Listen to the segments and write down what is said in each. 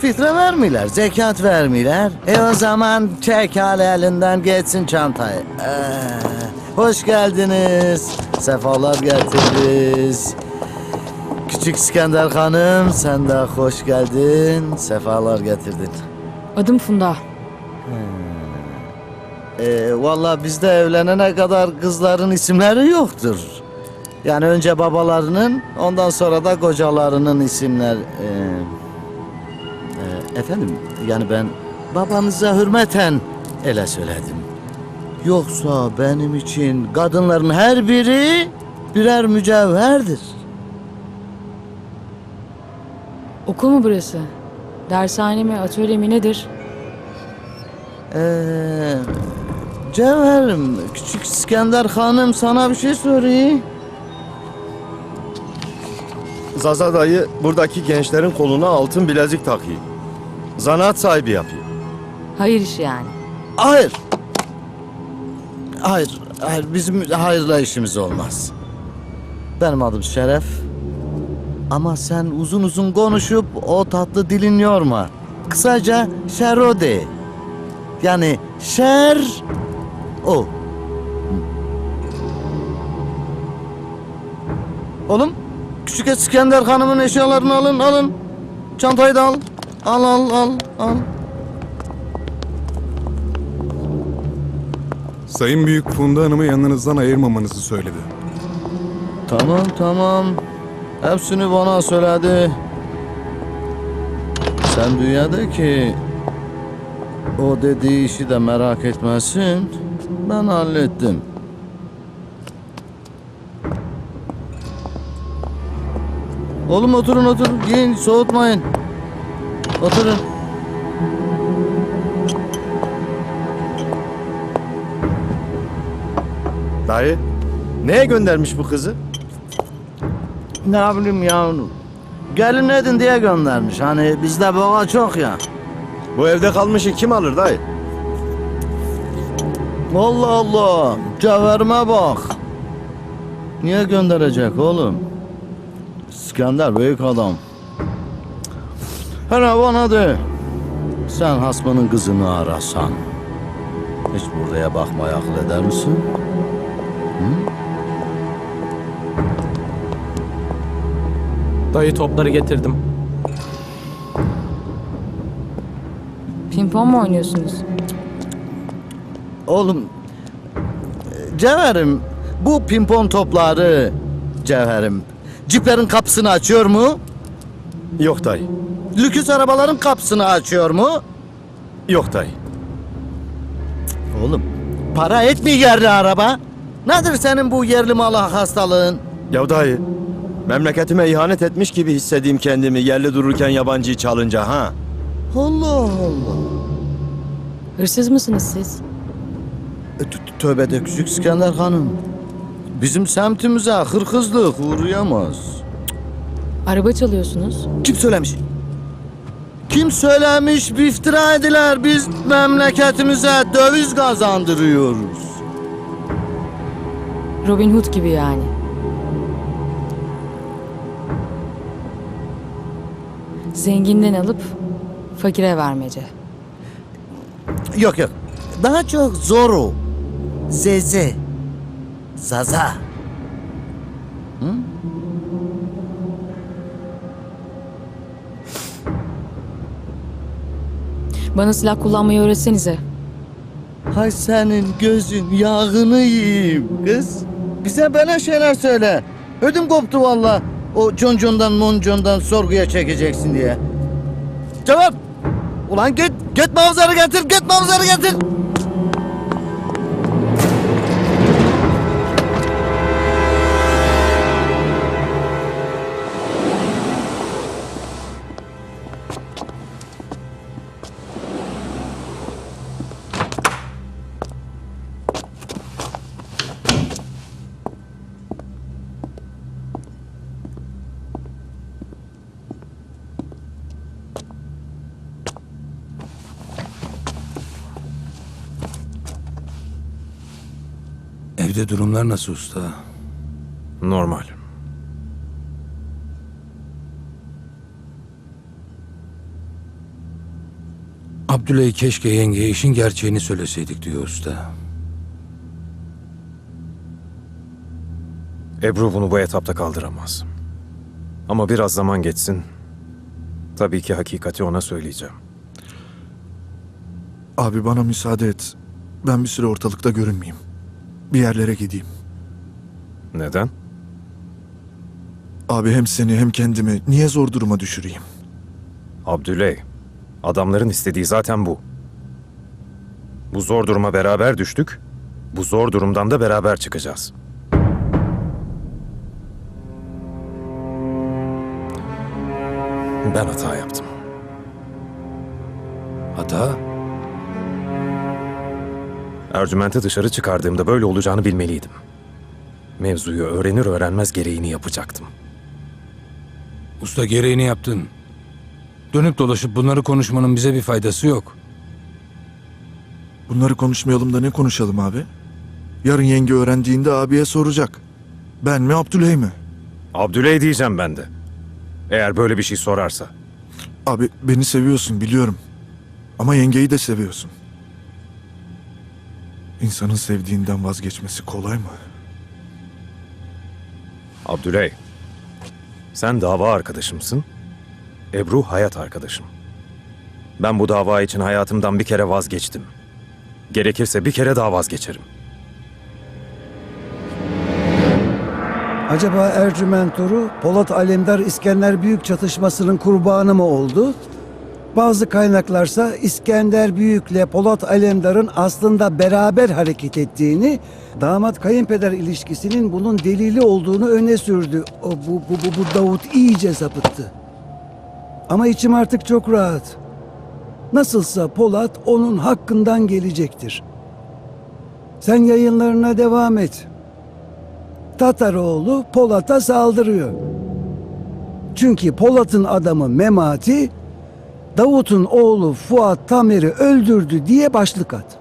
Fitre vermiyorlar, zekat vermiyorlar. E o zaman çek hali elinden geçsin çantayı. Ee, hoş geldiniz. Sefalar getirdiniz. Küçük İskender Hanım sen de hoş geldin. Sefalar getirdin. Adım Funda. Ee, Valla bizde evlenene kadar kızların isimleri yoktur. Yani önce babalarının ondan sonra da kocalarının isimler. Ee, e, efendim yani ben babanıza hürmeten ele söyledim. Yoksa benim için kadınların her biri birer mücevherdir. Okul mu burası? Dershane mi, atölye mi nedir? Ee, Cevherim, küçük İskender Hanım sana bir şey sorayım. Zaza dayı buradaki gençlerin koluna altın bilezik takıyor. Zanaat sahibi yapıyor. Hayır işi yani. Hayır. Hayır, hayır bizim hayırla işimiz olmaz. Benim adım Şeref. Ama sen uzun uzun konuşup o tatlı dilin yorma. Kısaca Şero de. Yani şer o. Oğlum, küçük İskender Hanım'ın eşyalarını alın, alın. Çantayı da al. Al, al, al, al. Sayın Büyük Funda Hanım'ı yanınızdan ayırmamanızı söyledi. Tamam tamam. Hepsini bana söyledi. Sen dünyada ki o dediği işi de merak etmesin. Ben hallettim. Oğlum oturun oturun. Yiyin soğutmayın. Oturun. Dayı, neye göndermiş bu kızı? Ne bileyim ya. Gelin edin diye göndermiş. Hani bizde boğa çok ya. Bu evde kalmışı kim alır dayı? Allah Allah. Cevherime bak. Niye gönderecek oğlum? İskender büyük adam. Hele bana de. Sen hasmanın kızını arasan. Hiç buraya bakmaya akıl eder misin? Dayı topları getirdim. Pimpon mu oynuyorsunuz? Oğlum. Cevherim. Bu pimpon topları. Cevherim. Ciplerin kapısını açıyor mu? Yok dayı, Lüküs arabaların kapısını açıyor mu? yok dayı. Oğlum para etmiyor yerli araba. Nedir senin bu yerli malı hastalığın? Ya dayı, memleketime ihanet etmiş gibi hissedeyim kendimi yerli dururken yabancıyı çalınca ha. Allah Allah. Hırsız mısınız siz? E, tö- Tövbe de küçük İskender Hanım. Bizim semtimize hırkızlık uğrayamaz. Araba çalıyorsunuz. Kim söylemiş? Kim söylemiş iftira ediler biz memleketimize döviz kazandırıyoruz. Robin Hood gibi yani. Zenginden alıp fakire vermece. Yok yok. Daha çok zoru. Zeze. Zaza. Bana silah kullanmayı öğretsenize. Hay senin gözün yağını yiyeyim kız. Bize böyle şeyler söyle. Ödüm koptu valla. O concondan moncondan sorguya çekeceksin diye. Cevap. Ulan git, git mavzarı getir, git mavzarı getir. Evde durumlar nasıl usta? Normal. Abdüley keşke yengeye işin gerçeğini söyleseydik diyor usta. Ebru bunu bu etapta kaldıramaz. Ama biraz zaman geçsin. Tabii ki hakikati ona söyleyeceğim. Abi bana müsaade et. Ben bir süre ortalıkta görünmeyeyim. Bir yerlere gideyim. Neden? Abi hem seni hem kendimi niye zor duruma düşüreyim? Abdüley, adamların istediği zaten bu. Bu zor duruma beraber düştük. Bu zor durumdan da beraber çıkacağız. Ben hata yaptım. Hata? Ercüment'i dışarı çıkardığımda böyle olacağını bilmeliydim. Mevzuyu öğrenir öğrenmez gereğini yapacaktım. Usta gereğini yaptın. Dönüp dolaşıp bunları konuşmanın bize bir faydası yok. Bunları konuşmayalım da ne konuşalım abi? Yarın yenge öğrendiğinde abiye soracak. Ben mi Abdüley mi? Abdüley diyeceğim ben de. Eğer böyle bir şey sorarsa. Abi beni seviyorsun biliyorum. Ama yengeyi de seviyorsun. İnsanın sevdiğinden vazgeçmesi kolay mı? Abdüley, sen dava arkadaşımsın. Ebru hayat arkadaşım. Ben bu dava için hayatımdan bir kere vazgeçtim. Gerekirse bir kere daha vazgeçerim. Acaba Ercüment Polat Alemdar İskender Büyük çatışmasının kurbanı mı oldu? Bazı kaynaklarsa İskender Büyük'le Polat Alemdar'ın aslında beraber hareket ettiğini, damat kayınpeder ilişkisinin bunun delili olduğunu öne sürdü. O, bu, bu, bu, bu Davut iyice sapıttı. Ama içim artık çok rahat. Nasılsa Polat onun hakkından gelecektir. Sen yayınlarına devam et. Tataroğlu Polat'a saldırıyor. Çünkü Polat'ın adamı Memati, Davut'un oğlu Fuat Tamer'i öldürdü diye başlık at.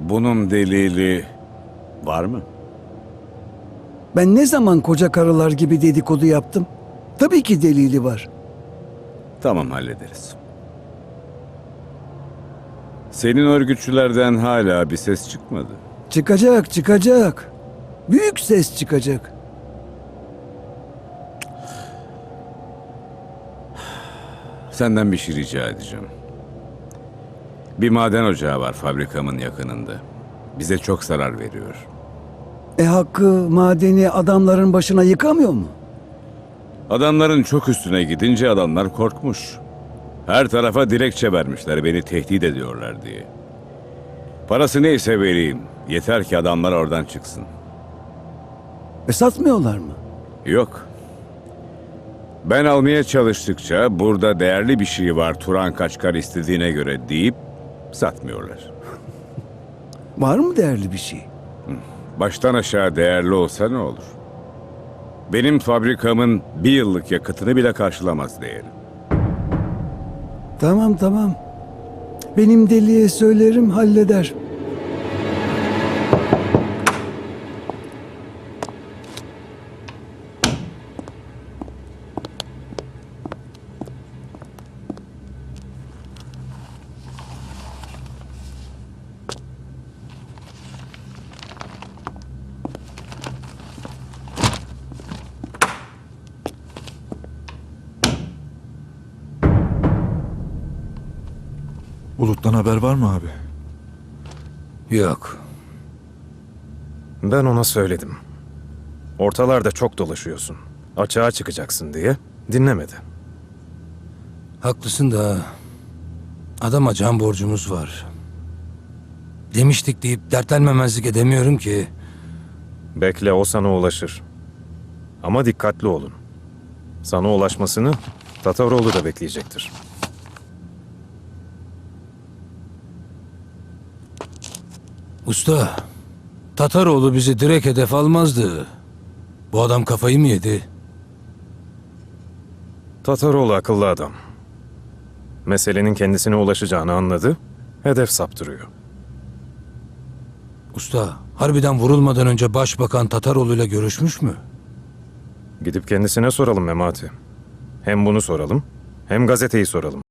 Bunun delili var mı? Ben ne zaman koca karılar gibi dedikodu yaptım? Tabii ki delili var. Tamam hallederiz. Senin örgütçülerden hala bir ses çıkmadı. Çıkacak, çıkacak. Büyük ses çıkacak. Senden bir şey rica edeceğim. Bir maden ocağı var fabrikamın yakınında. Bize çok zarar veriyor. E hakkı madeni adamların başına yıkamıyor mu? Adamların çok üstüne gidince adamlar korkmuş. Her tarafa dilekçe vermişler beni tehdit ediyorlar diye. Parası neyse vereyim. Yeter ki adamlar oradan çıksın. E satmıyorlar mı? Yok. Ben almaya çalıştıkça burada değerli bir şey var Turan Kaçkar istediğine göre deyip satmıyorlar. Var mı değerli bir şey? Baştan aşağı değerli olsa ne olur? Benim fabrikamın bir yıllık yakıtını bile karşılamaz değeri. Tamam tamam. Benim deliye söylerim halleder. Bulut'tan haber var mı abi? Yok. Ben ona söyledim. Ortalarda çok dolaşıyorsun. Açığa çıkacaksın diye. Dinlemedi. Haklısın da adama can borcumuz var. Demiştik deyip dertlenmemezlik edemiyorum ki. Bekle o sana ulaşır. Ama dikkatli olun. Sana ulaşmasını Tataroğlu da bekleyecektir. Usta, Tataroğlu bizi direkt hedef almazdı. Bu adam kafayı mı yedi? Tataroğlu akıllı adam. Meselenin kendisine ulaşacağını anladı. Hedef saptırıyor. Usta, harbiden vurulmadan önce Başbakan Tataroğlu'yla görüşmüş mü? Gidip kendisine soralım Memati. Hem bunu soralım, hem gazeteyi soralım.